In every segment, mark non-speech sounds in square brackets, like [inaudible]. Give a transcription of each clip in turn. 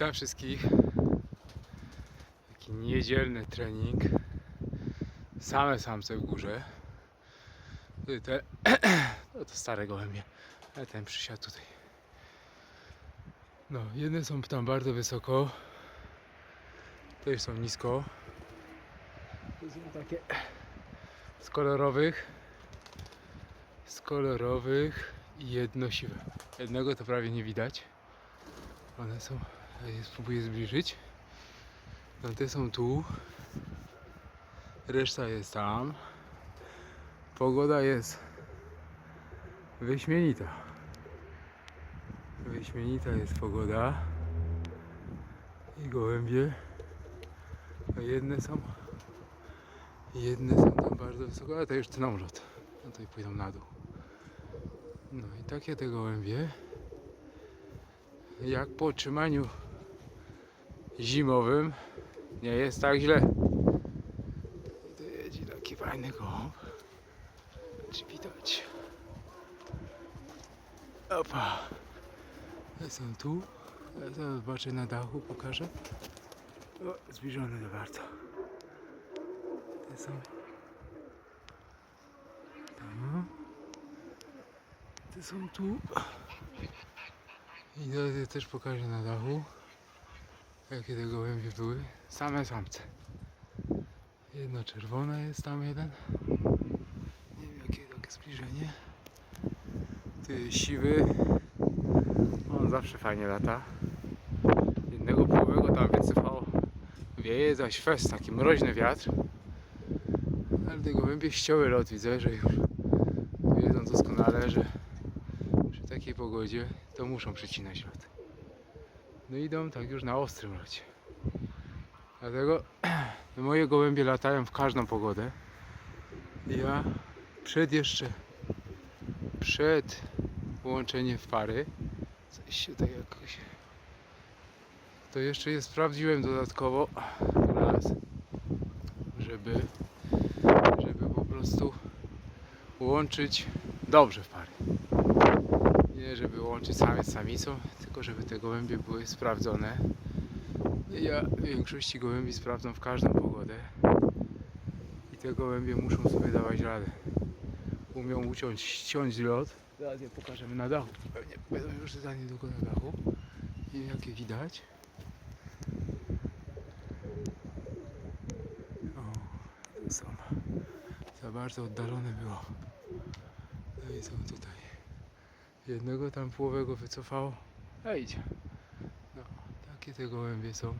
Witam wszystkich. Taki niedzielny trening. Same samce w górze. Tutaj te, [clears throat] no to stare gołębie. Ale ten przysiadł tutaj. No, jedne są tam bardzo wysoko. Te już są nisko. To są takie z kolorowych. Z kolorowych i jedno siwe. Jednego to prawie nie widać. One są. Spróbuję zbliżyć. No te są tu. Reszta jest tam. Pogoda jest wyśmienita. Wyśmienita jest pogoda. I gołębie. A jedne są. Jedne są tam bardzo wysoko, a to już ten omlot. No to i pójdą na dół. No i takie te gołębie jak po utrzymaniu zimowym nie jest tak źle. Jedzie taki fajny gołąb. Czy widać? Opa. Te są tu. Zaraz zobaczę na dachu, pokażę. O, zbliżone to bardzo. Te są tam. Te są tu. I teraz je też pokażę na dachu, jakie te gołębie były. Same samce. Jedno czerwone jest tam jeden. Nie wiem jakie takie zbliżenie. Jest siwy. On zawsze fajnie lata. Jednego połowego tam wysypało. Wieje zaś fest, taki mroźny wiatr. Ale te gołębie ścięły lot, widzę, że już wiedzą doskonale, że przy takiej pogodzie to muszą przycinać lot. No idą tak już na ostrym locie. Dlatego [clears throat] moje gołębie latają w każdą pogodę. Ja przed jeszcze przed włączeniem w pary coś się tak jakoś to jeszcze je sprawdziłem dodatkowo raz żeby żeby po prostu łączyć dobrze w pary łączyć samiec z samicą, tylko żeby te gołębie były sprawdzone. Ja większości gołębi sprawdzam w każdą pogodę. I te gołębie muszą sobie dawać radę. Umią uciąć, ściąć lot. Zaraz je pokażemy na dachu. Pewnie będą już za niedługo na dachu. I jakie widać. O, są. Za bardzo oddalone było. No i są tutaj. Jednego tam połowego wycofało. A idzie. No, takie te gołębie są.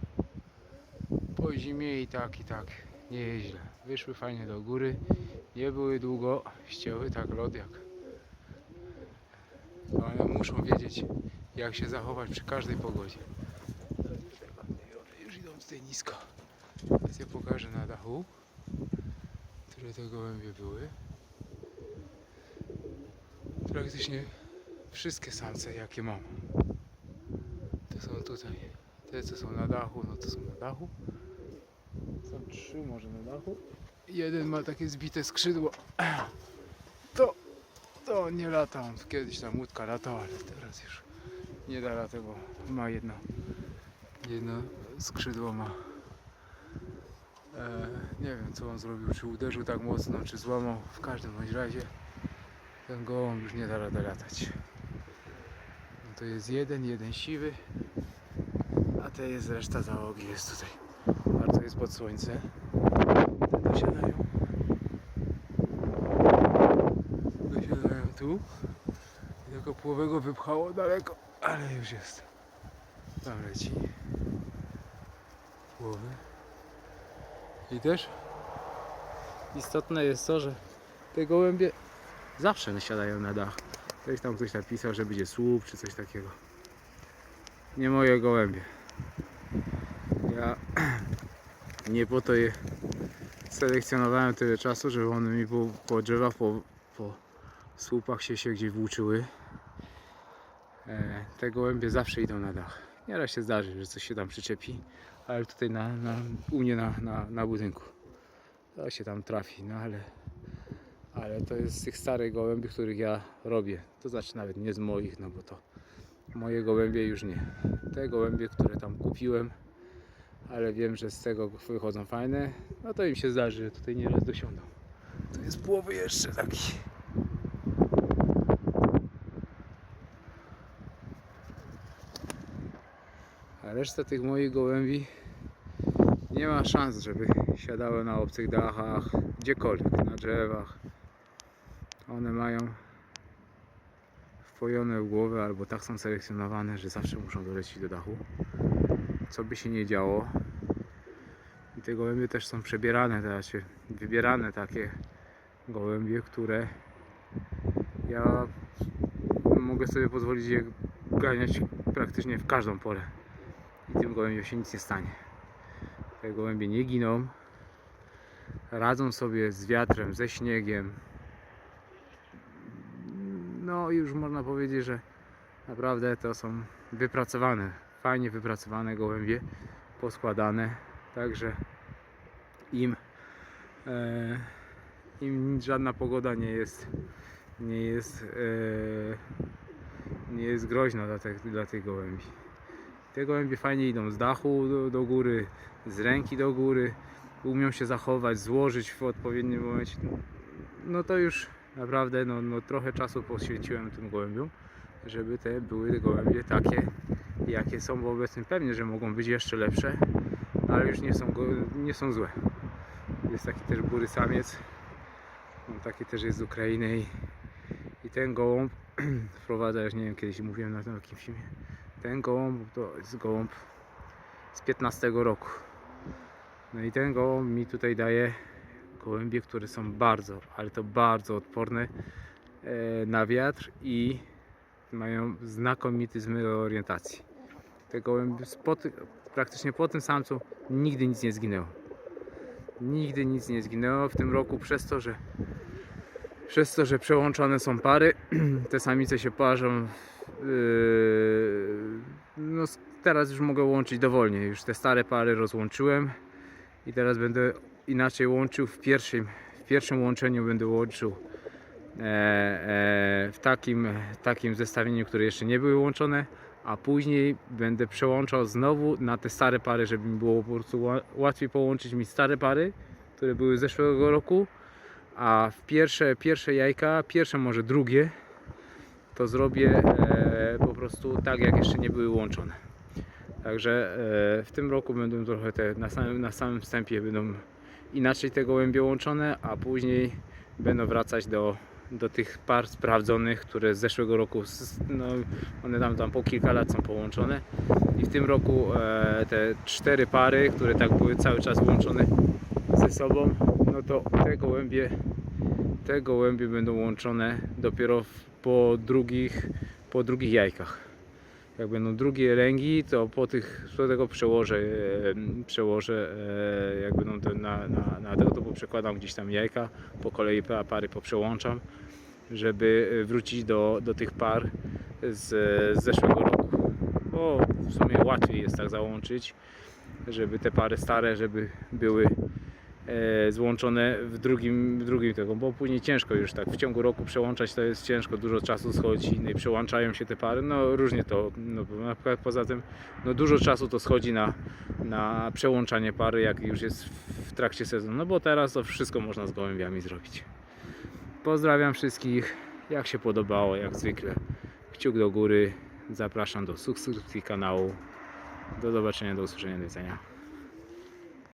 Po zimie i tak, i tak. Nie jest źle. Wyszły fajnie do góry. Nie były długo. Ścięły tak lot jak. No, ale muszą wiedzieć jak się zachować przy każdej pogodzie. One już idą tutaj nisko. Teraz ja pokażę na dachu, które te gołębie były. Praktycznie wszystkie samce jakie mam. Te są tutaj. Te co są na dachu, no to są na dachu. Są trzy może na dachu. Jeden ma takie zbite skrzydło. [clears throat] To, to nie lata. On kiedyś tam łódka latał, ale teraz już nie da latać, bo ma jedno, jedno skrzydło ma. E, nie wiem co on zrobił, czy uderzył tak mocno, czy złamał. W każdym razie ten gołąb już nie da rady latać. To jest jeden, jeden siwy, a to jest reszta załogi jest tutaj. Bardzo jest pod słońce. Te dosiadają. Dosiadają tu. I Tylko połowego wypchało daleko, ale już jest. Tam leci. Połowy. I też istotne jest to, że te gołębie zawsze nasiadają na dach. Coś tam ktoś napisał, że będzie słup czy coś takiego. Nie moje gołębie. Ja [clears throat] nie po to je selekcjonowałem tyle czasu, żeby one mi po, po drzewach, po, po słupach się, się gdzieś włóczyły. E, te gołębie zawsze idą na dach. Nieraz się zdarzy, że coś się tam przyczepi, ale tutaj na, na, u mnie na, na, na budynku to się tam trafi, no ale ale to jest z tych starych gołębi, których ja robię. To znaczy nawet nie z moich, no bo to Moje gołębie już nie. Te gołębie, które tam kupiłem, ale wiem, że z tego wychodzą fajne, no to im się zdarzy, że tutaj nieraz dosiądą. Tu jest połowy jeszcze taki. A reszta tych moich gołębi nie ma szans, żeby siadały na obcych dachach, gdziekolwiek, na drzewach. One mają wpojone w głowę albo tak są selekcjonowane, że zawsze muszą dolecieć do dachu. Co by się nie działo. I te gołębie też są przebierane, się wybierane takie gołębie, które ja mogę sobie pozwolić je ganiać praktycznie w każdą porę. I tym gołębiom się nic nie stanie. Te gołębie nie giną. Radzą sobie z wiatrem, ze śniegiem. No już można powiedzieć, że naprawdę to są wypracowane, fajnie wypracowane gołębie, poskładane. Także im, e, im żadna pogoda nie jest nie jest e, nie jest groźna dla, tych- dla tych gołębi. Te gołębie fajnie idą z dachu do, do góry, z ręki do góry, umią się zachować, złożyć w odpowiednim momencie. No to już naprawdę no, no, trochę czasu poświęciłem tym gołębiom, żeby te były gołębie takie, jakie są w obecnym. Pewnie, że mogą być jeszcze lepsze, ale już nie są, nie są złe. Jest taki też bury samiec, on taki też jest z Ukrainy i, i ten gołąb [clears throat] wprowadza, już nie wiem, kiedyś mówiłem na tym takim filmie, ten gołąb to jest gołąb z 15 roku. No i ten gołąb mi tutaj daje gołębie, które są bardzo, ale to bardzo odporne e, na wiatr i mają znakomity zmysł orientacji. Te gołębie po, ty- praktycznie po tym samcu nigdy nic nie zginęło. Nigdy nic nie zginęło w tym roku przez to, że przez to, że przełączone są pary, [clears throat] te samice się parzą. Yy, no, teraz już mogę łączyć dowolnie. Już te stare pary rozłączyłem i teraz będę inaczej łączył w pierwszym, w pierwszym łączeniu będę łączył e, e, w takim, takim zestawieniu, które jeszcze nie były łączone, a później będę przełączał znowu na te stare pary, żeby mi było po prostu ła- łatwiej połączyć mi stare pary, które były z zeszłego roku, a w pierwsze, pierwsze jajka, pierwsze może drugie, to zrobię e, po prostu tak, jak jeszcze nie były łączone. Także e, w tym roku będą trochę te, na samym, na samym wstępie będą inaczej te gołębie łączone, a później będą wracać do, do tych par sprawdzonych, które z zeszłego roku, no, one tam, tam po kilka lat są połączone. I w tym roku e, te cztery pary, które tak były cały czas łączone ze sobą, no to te gołębie, te gołębie będą łączone dopiero w, po, drugich, po drugich jajkach. Jak będą drugie ręgi, to po tych, do tego przełożę, e, przełożę e, jak będą te na, na, na tego, to poprzekładam gdzieś tam jajka, po kolei pa- pary poprzełączam, żeby e, wrócić do, do tych par z, z zeszłego roku. Bo w sumie łatwiej jest tak załączyć, żeby te pary stare, żeby były e, złączone w drugim, w drugim tego, bo później ciężko już tak w ciągu roku przełączać, to jest ciężko, dużo czasu schodzi, no i przełączają się te pary, no różnie to, no, na przykład poza tym, no dużo czasu to schodzi na, na przełączanie pary, jak już jest w trakcie sezonu, no bo teraz to wszystko można z gołębiami zrobić. Pozdrawiam wszystkich, jak się podobało, jak zwykle, kciuk do góry, zapraszam do subskrypcji kanału, do zobaczenia, do usłyszenia, do widzenia.